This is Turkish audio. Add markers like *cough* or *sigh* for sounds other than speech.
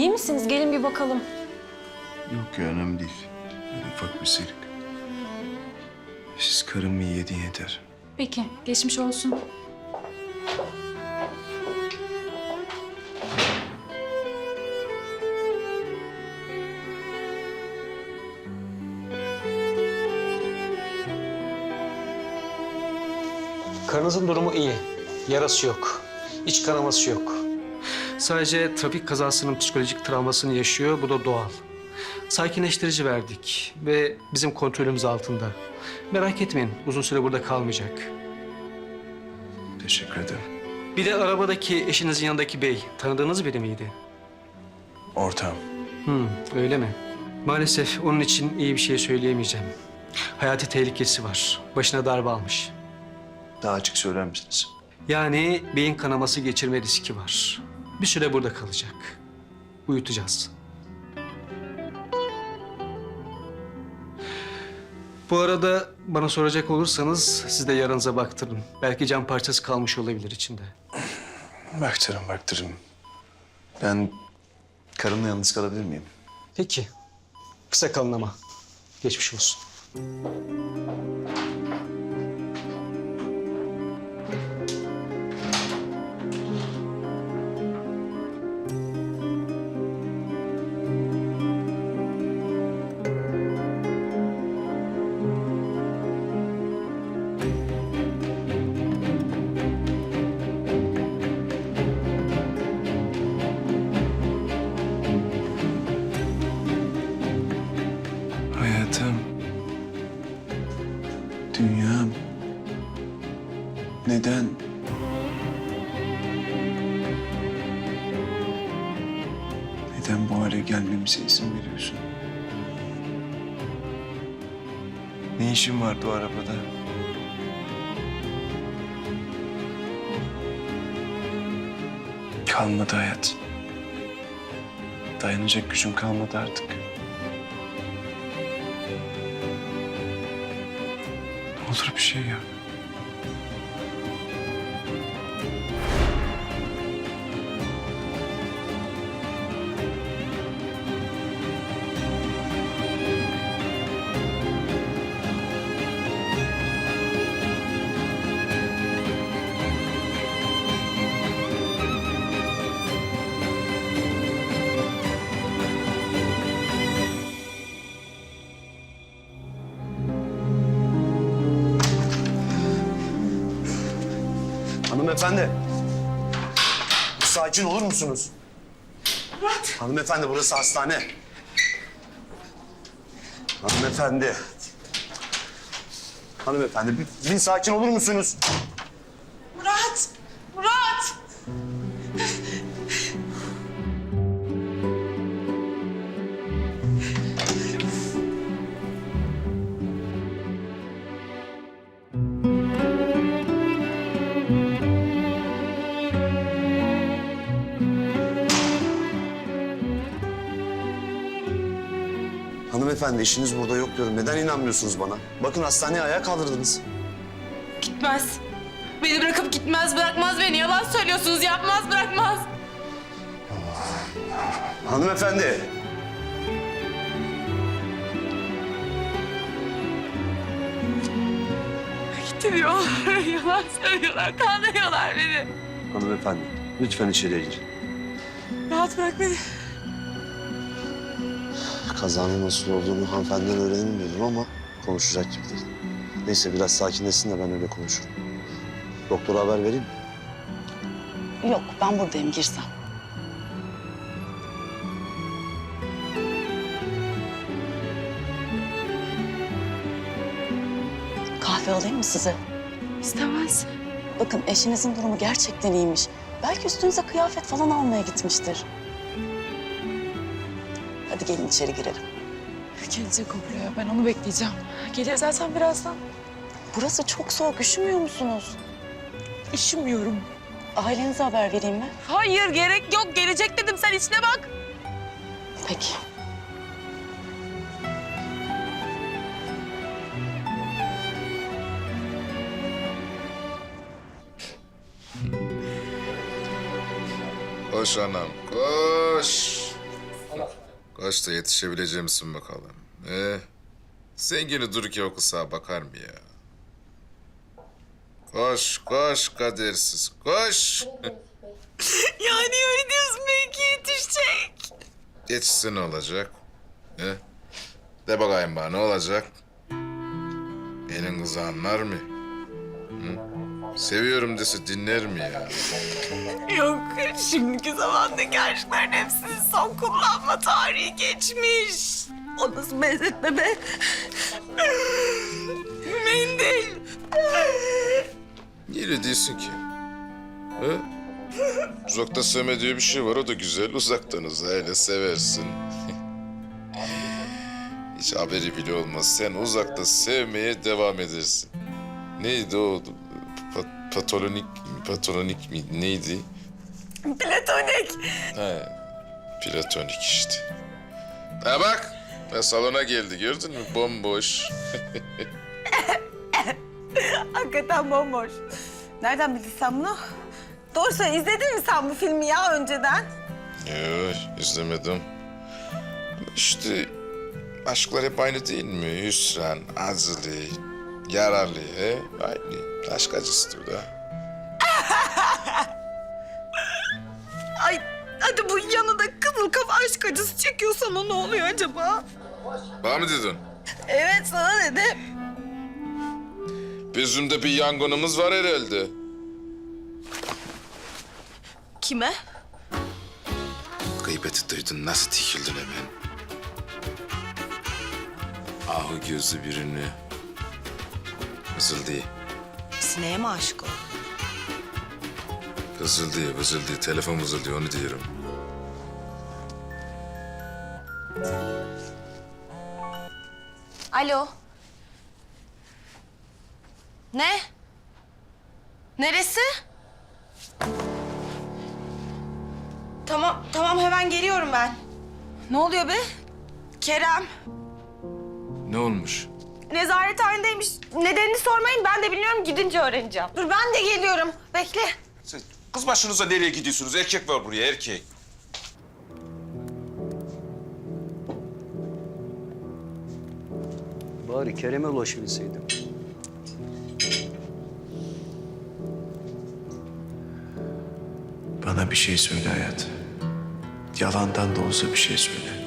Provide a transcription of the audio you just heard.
İyi misiniz? Gelin bir bakalım. Yok ya önemli değil. Böyle ufak bir sıyrık. Siz karımı iyi yedin yeter. Peki, geçmiş olsun. Karınızın durumu iyi. Yarası yok. İç kanaması yok. Sadece trafik kazasının psikolojik travmasını yaşıyor. Bu da doğal. Sakinleştirici verdik ve bizim kontrolümüz altında. Merak etmeyin, uzun süre burada kalmayacak. Teşekkür ederim. Bir de arabadaki eşinizin yanındaki bey, tanıdığınız biri miydi? Ortağım. Hmm, öyle mi? Maalesef onun için iyi bir şey söyleyemeyeceğim. Hayati tehlikesi var. Başına darbe almış. Daha açık söyler misiniz? Yani beyin kanaması geçirme riski var. Bir süre burada kalacak. Uyutacağız. Bu arada bana soracak olursanız siz de yaranıza baktırın. Belki cam parçası kalmış olabilir içinde. Baktırın baktırın. Ben karımla yalnız kalabilir miyim? Peki. Kısa kalın ama. Geçmiş olsun. Dünyam. Neden? Neden bu hale gelmemize izin veriyorsun? Ne işin vardı o arabada? Kalmadı hayat. Dayanacak gücüm kalmadı artık. Olur bir şey yap. Hanımefendi. Sakin olur musunuz? Murat. Hanımefendi burası hastane. Hanımefendi. Hanımefendi bir, bir sakin olur musunuz? Murat! Murat! Hanımefendi işiniz burada yok diyorum. Neden inanmıyorsunuz bana? Bakın hastaneye ayağa kaldırdınız. Gitmez. Beni bırakıp gitmez, bırakmaz beni. Yalan söylüyorsunuz, yapmaz, bırakmaz. Hanımefendi. Gitti diyorlar, *laughs* yalan söylüyorlar, kandırıyorlar beni. Hanımefendi lütfen içeriye girin. Rahat bırak beni. Kazanın nasıl olduğunu hanımefendiden öğrenmiyordum ama konuşacak gibi değil. Neyse biraz sakinleşsin de ben öyle konuşurum. Doktora haber vereyim mi? Yok ben buradayım girsem. Kahve alayım mı size? İstemez. Bakın eşinizin durumu gerçekten iyiymiş. Belki üstünüze kıyafet falan almaya gitmiştir. Hadi gelin içeri girelim. Gelecek o buraya, ben onu bekleyeceğim. Gelir zaten birazdan. Burası çok soğuk, üşümüyor musunuz? Üşümüyorum. Ailenize haber vereyim mi? Hayır, gerek yok. Gelecek dedim, sen içine bak. Peki. Koş anam, koş. Kaçta yetişebilecek misin bakalım? Ee, zengini dur ki o kısa bakar mı ya? Koş, koş kadersiz, koş. *laughs* Yani öyle diyorsun belki yetişecek. Yetişse ne olacak? He? De bakayım bana ne olacak? Benim kızı anlar mı? Hı? Seviyorum dese dinler mi ya? Yok şimdiki zamandaki aşkların hepsinin son kullanma tarihi geçmiş. O nasıl benzetme be? Mendil. Niye öyle diyorsun ki? He? Uzakta sevme diye bir şey var, o da güzel. Uzaktan uzağa öyle seversin. Hiç haberi bile olmaz. Sen uzakta sevmeye devam edersin. Neydi o? Pa- patolonik, patolonik mi? Neydi? Platonik. He, platonik işte. Ha bak, ya salona geldi gördün mü? Bomboş. *laughs* Hakikaten bomboş. Nereden bildin sen bunu? Doğru söyle izledin mi sen bu filmi ya önceden? Yok, izlemedim. İşte aşklar hep aynı değil mi? Hüsran, acılı, yararlı. He? Aynı. Aşk acısıdır da. *laughs* Ay hadi bu yanında kızıl kafa aşk acısı çekiyor sana ne oluyor acaba? Bana mı dedin? Evet sana dedi. Bizim bir yangınımız var herhalde. Kime? Gıybeti duydun, nasıl tikildin hemen? Ahu gözlü birini. Vızıldı, Sineğe mi aşık o? vızıldı, vızıldı. Telefon vızıldı, onu diyorum. Alo. Ne? Neresi? Tamam, tamam hemen geliyorum ben. Ne oluyor be? Kerem. Ne olmuş? Nezarethanedeymiş. Nedenini sormayın ben de bilmiyorum gidince öğreneceğim. Dur ben de geliyorum. Bekle. Siz kız başınıza nereye gidiyorsunuz? Erkek var buraya erkek. Bari Kerem'e ulaşabilseydim. Bana bir şey söyle hayat. Yalandan da olsa bir şey söyle.